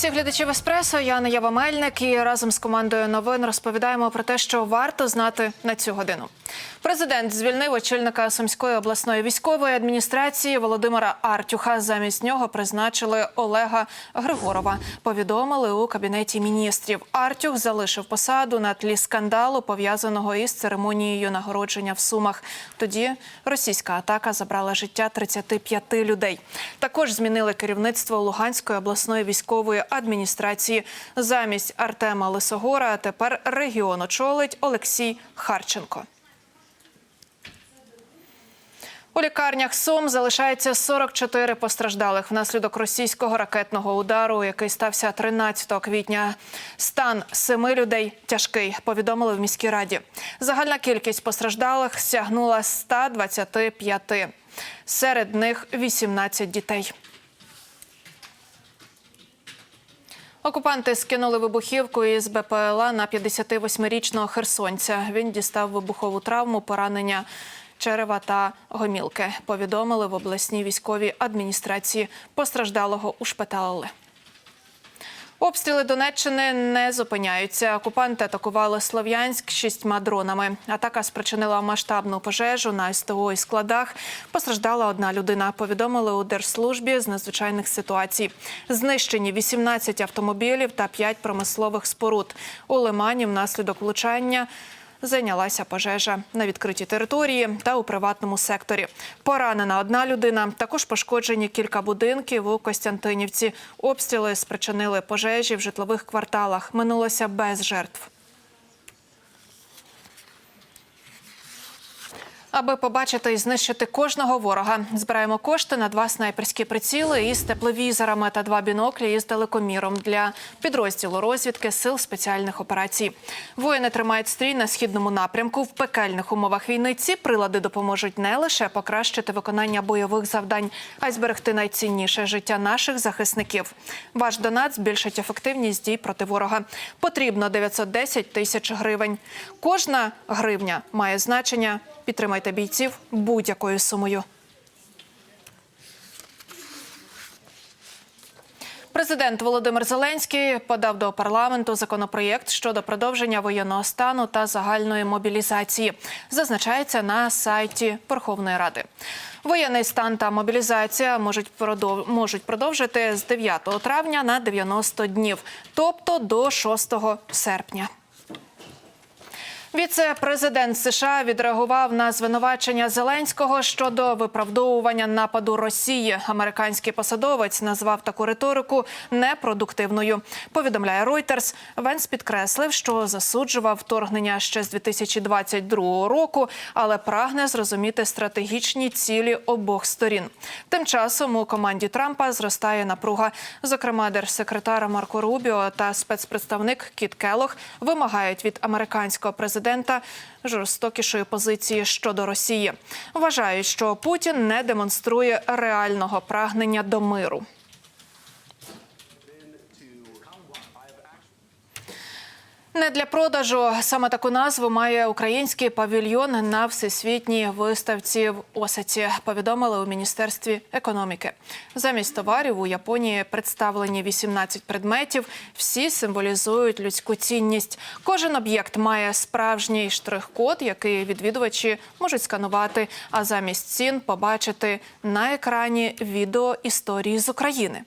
Всіх глядачів еспресо. Я Наява Мельник і разом з командою новин розповідаємо про те, що варто знати на цю годину. Президент звільнив очільника Сумської обласної військової адміністрації Володимира Артюха. Замість нього призначили Олега Григорова. Повідомили у кабінеті міністрів. Артюх залишив посаду на тлі скандалу, пов'язаного із церемонією нагородження в Сумах. Тоді російська атака забрала життя 35 людей. Також змінили керівництво Луганської обласної військової адміністрації. Замість Артема Лисогора тепер регіон очолить Олексій Харченко. Лікарнях Сум залишається 44 постраждалих внаслідок російського ракетного удару, який стався 13 квітня. Стан семи людей тяжкий. Повідомили в міській раді. Загальна кількість постраждалих сягнула 125. Серед них 18 дітей. Окупанти скинули вибухівку із БПЛА на 58-річного херсонця. Він дістав вибухову травму, поранення черева та гомілки. Повідомили в обласній військовій адміністрації. Постраждалого ушпиталили. Обстріли Донеччини не зупиняються. Окупанти атакували Слов'янськ шістьма дронами. Атака спричинила масштабну пожежу на СТО і складах. Постраждала одна людина. Повідомили у держслужбі з надзвичайних ситуацій. Знищені 18 автомобілів та 5 промислових споруд. У Лимані внаслідок влучання. Зайнялася пожежа на відкритій території та у приватному секторі. Поранена одна людина. Також пошкоджені кілька будинків у Костянтинівці. Обстріли спричинили пожежі в житлових кварталах. Минулося без жертв. Аби побачити і знищити кожного ворога, збираємо кошти на два снайперські приціли із тепловізорами та два біноклі із далекоміром для підрозділу розвідки сил спеціальних операцій. Воїни тримають стрій на східному напрямку. В пекельних умовах війни ці прилади допоможуть не лише покращити виконання бойових завдань, а й зберегти найцінніше життя наших захисників. Ваш донат збільшить ефективність дій проти ворога. Потрібно 910 тисяч гривень. Кожна гривня має значення. Підтримайте бійців будь-якою сумою. Президент Володимир Зеленський подав до парламенту законопроєкт щодо продовження воєнного стану та загальної мобілізації. Зазначається на сайті Верховної Ради. Воєнний стан та мобілізація можуть продов... можуть продовжити з 9 травня на 90 днів, тобто до 6 серпня. Віце-президент США відреагував на звинувачення Зеленського щодо виправдовування нападу Росії. Американський посадовець назвав таку риторику непродуктивною. Повідомляє Reuters. Венс підкреслив, що засуджував вторгнення ще з 2022 року, але прагне зрозуміти стратегічні цілі обох сторін. Тим часом у команді Трампа зростає напруга. Зокрема, держсекретар Марко Рубіо та спецпредставник Кіт Келох вимагають від американського президента президента жорстокішої позиції щодо Росії. Вважають, що Путін не демонструє реального прагнення до миру. Не для продажу саме таку назву має український павільйон на всесвітній виставці в Осаці. Повідомили у міністерстві економіки. Замість товарів у Японії представлені 18 предметів. Всі символізують людську цінність. Кожен об'єкт має справжній штрих-код, який відвідувачі можуть сканувати. А замість цін побачити на екрані відео історії з України.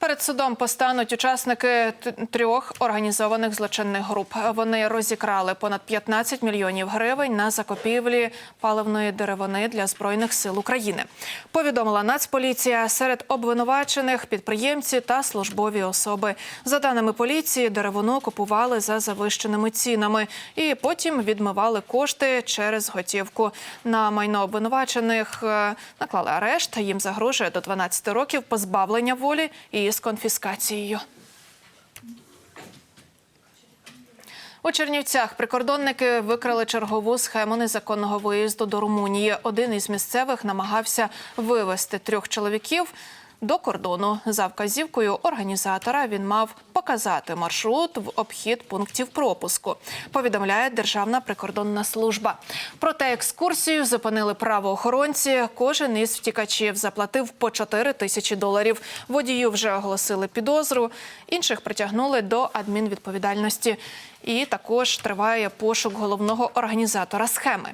Перед судом постануть учасники трьох організованих злочинних груп. Вони розікрали понад 15 мільйонів гривень на закупівлі паливної деревини для збройних сил України. Повідомила Нацполіція серед обвинувачених підприємці та службові особи. За даними поліції, деревину купували за завищеними цінами і потім відмивали кошти через готівку. На майно обвинувачених е, наклали арешт. Їм загрожує до 12 років позбавлення волі і з конфіскацією. У Чернівцях прикордонники викрали чергову схему незаконного виїзду до Румунії. Один із місцевих намагався вивезти трьох чоловіків до кордону. За вказівкою організатора він мав показати маршрут в обхід пунктів пропуску. Повідомляє Державна прикордонна служба. Проте екскурсію зупинили правоохоронці. Кожен із втікачів заплатив по 4 тисячі доларів. Водію вже оголосили підозру. Інших притягнули до адмінвідповідальності. І також триває пошук головного організатора схеми.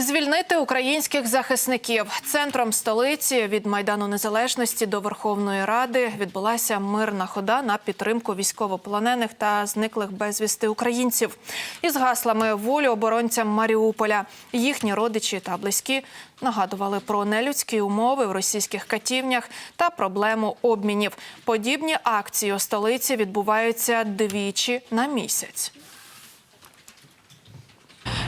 Звільнити українських захисників центром столиці від майдану незалежності до Верховної Ради відбулася мирна хода на підтримку військовополонених та зниклих безвісти українців із гаслами волю оборонцям Маріуполя. Їхні родичі та близькі нагадували про нелюдські умови в російських катівнях та проблему обмінів. Подібні акції у столиці відбуваються двічі на місяць.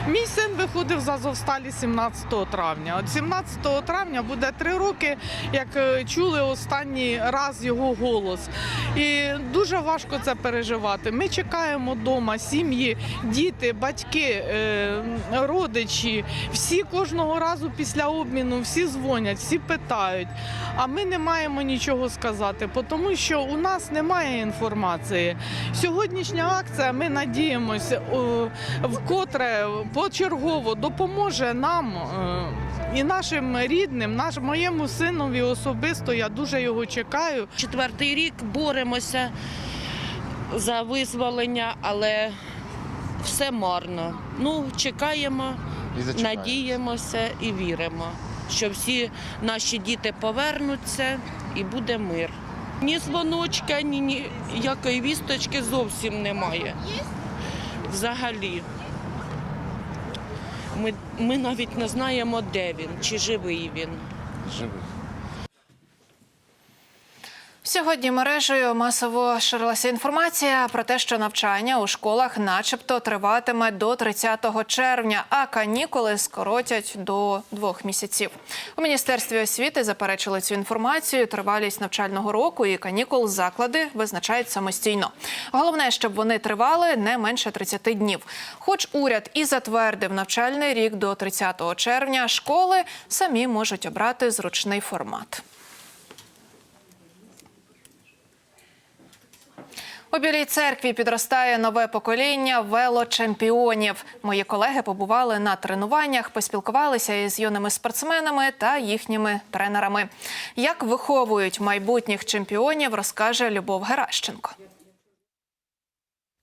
Мій син виходив з Азовсталі 17 травня. От 17 травня буде три роки, як е, чули останній раз його голос. І дуже важко це переживати. Ми чекаємо вдома, сім'ї, діти, батьки, е, родичі. Всі кожного разу після обміну всі дзвонять, всі питають. А ми не маємо нічого сказати, тому що у нас немає інформації. Сьогоднішня акція, ми надіємося, вкотре почергово допоможе нам е, і нашим рідним, наш моєму синові особисто. Я дуже його чекаю. Четвертий рік боремося за визволення, але все марно. Ну, чекаємо, І надіємося і віримо, що всі наші діти повернуться і буде мир. Ні дзвоночка, ні ніякої вісточки зовсім немає. Взагалі. Ми, ми навіть не знаємо, де він, чи живий він. Живий. Сьогодні мережею масово ширилася інформація про те, що навчання у школах, начебто, триватиме до 30 червня, а канікули скоротять до двох місяців. У міністерстві освіти заперечили цю інформацію. Тривалість навчального року і канікул заклади визначають самостійно. Головне, щоб вони тривали не менше 30 днів. Хоч уряд і затвердив навчальний рік до 30 червня, школи самі можуть обрати зручний формат. У Білій церкві підростає нове покоління велочемпіонів. Мої колеги побували на тренуваннях, поспілкувалися із юними спортсменами та їхніми тренерами. Як виховують майбутніх чемпіонів, розкаже Любов Геращенко.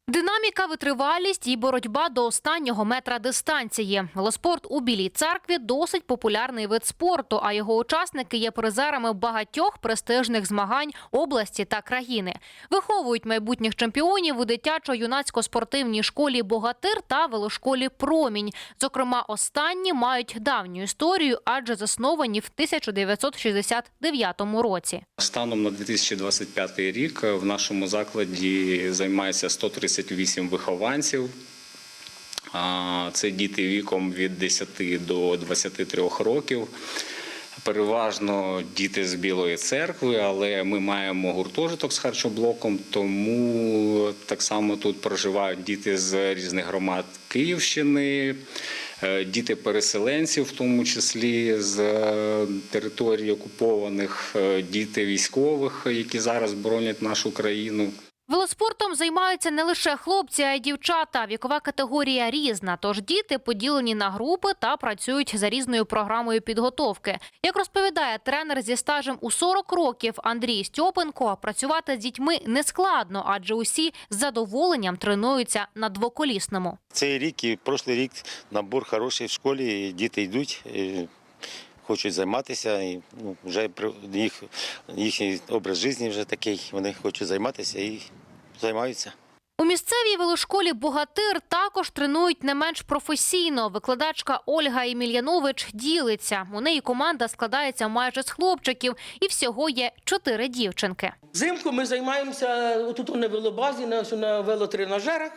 Динаміка, витривалість і боротьба до останнього метра дистанції. Велоспорт у Білій церкві досить популярний вид спорту, а його учасники є призерами багатьох престижних змагань області та країни. Виховують майбутніх чемпіонів у дитячо-юнацько-спортивній школі Богатир та велошколі Промінь. Зокрема, останні мають давню історію, адже засновані в 1969 році. Станом на 2025 рік в нашому закладі займається 138 вихованців. Це діти віком від 10 до 23 років. Переважно діти з Білої церкви, але ми маємо гуртожиток з харчоблоком, тому так само тут проживають діти з різних громад Київщини, е, діти переселенців, в тому числі з е, територій окупованих, е, діти військових, які зараз боронять нашу країну. Велоспортом займаються не лише хлопці, а й дівчата. Вікова категорія різна. Тож діти поділені на групи та працюють за різною програмою підготовки. Як розповідає тренер зі стажем у 40 років Андрій Стьопенко, працювати з дітьми не складно, адже усі з задоволенням тренуються на двоколісному. Цей рік і прошлий рік набор хороший в школі, діти йдуть. Хочуть займатися, і ну, вже їх, їхній образ життя вже такий. Вони хочуть займатися і займаються. У місцевій велошколі Богатир також тренують не менш професійно. Викладачка Ольга Емельянович ділиться. У неї команда складається майже з хлопчиків, і всього є чотири дівчинки. Взимку ми займаємося тут на велобазі, на, на велотренажерах,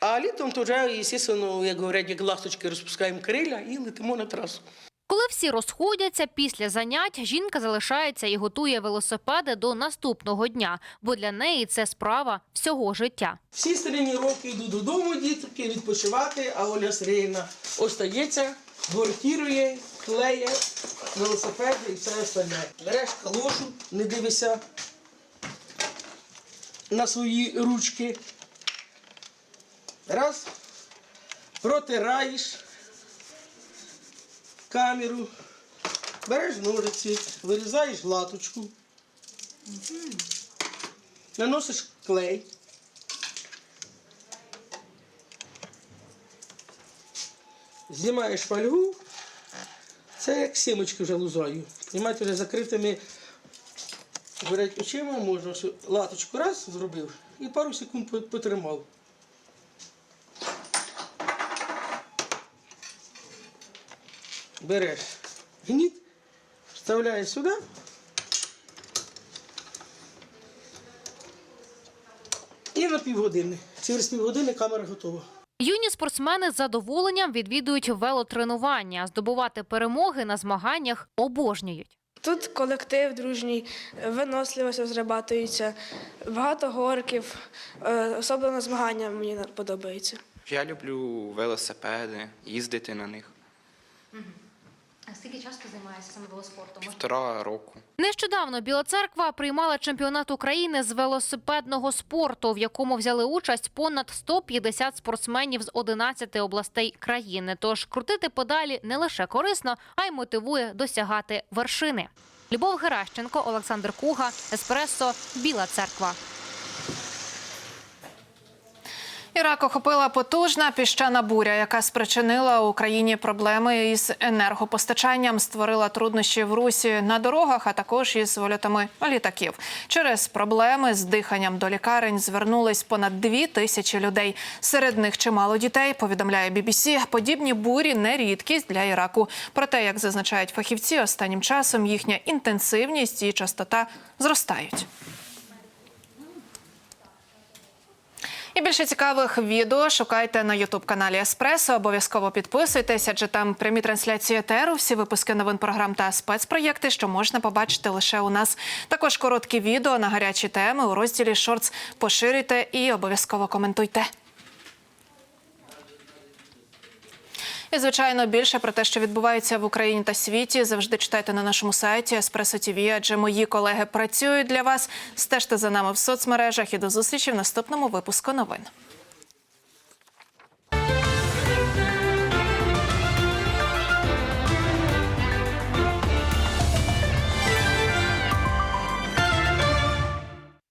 а літом то вже, звісно, як говорять, як ласточки розпускаємо криля і летимо на трасу. Коли всі розходяться після занять, жінка залишається і готує велосипеди до наступного дня, бо для неї це справа всього життя. Всі старинні роки йдуть додому, дітки, відпочивати, а Оля Сергіївна остається, гвартірує, клеє, велосипеди і все остальне. Береш калошу, не дивишся на свої ручки. Раз. Протираєш камеру. Береш ножиці, вирізаєш латочку. Наносиш клей. Знімаєш фольгу. Це як сімочки вже лузаю. Знімаєте вже закритими очима можна латочку раз зробив і пару секунд потримав. Береш гніт, вставляєш сюди. І на півгодини. Через півгодини камера готова. Юні спортсмени з задоволенням відвідують велотренування, здобувати перемоги на змаганнях обожнюють. Тут колектив дружній, виносливість розрабатується, багато горків, е, особливо змагання мені подобається. Я люблю велосипеди, їздити на них. А скільки часу займаєшся саме велоспортом? Півтора року. Нещодавно Біла Церква приймала чемпіонат України з велосипедного спорту, в якому взяли участь понад 150 спортсменів з 11 областей країни. Тож крутити педалі не лише корисно, а й мотивує досягати вершини. Любов Геращенко, Олександр Куга, Еспресо, Біла Церква. Ірак охопила потужна піщана буря, яка спричинила Україні проблеми із енергопостачанням, створила труднощі в русі на дорогах, а також із вольотами літаків. Через проблеми з диханням до лікарень звернулись понад дві тисячі людей. Серед них чимало дітей. Повідомляє BBC. Подібні бурі не рідкість для Іраку. Проте, як зазначають фахівці, останнім часом їхня інтенсивність і частота зростають. І більше цікавих відео шукайте на Ютуб каналі Еспресо. Обов'язково підписуйтесь, адже там прямі трансляції етеру, всі випуски новин програм та спецпроєкти, що можна побачити лише у нас. Також короткі відео на гарячі теми у розділі Шортс. Поширюйте і обов'язково коментуйте. І, звичайно, більше про те, що відбувається в Україні та світі, завжди читайте на нашому сайті Espresso TV, адже мої колеги працюють для вас. Стежте за нами в соцмережах і до зустрічі в наступному випуску новин.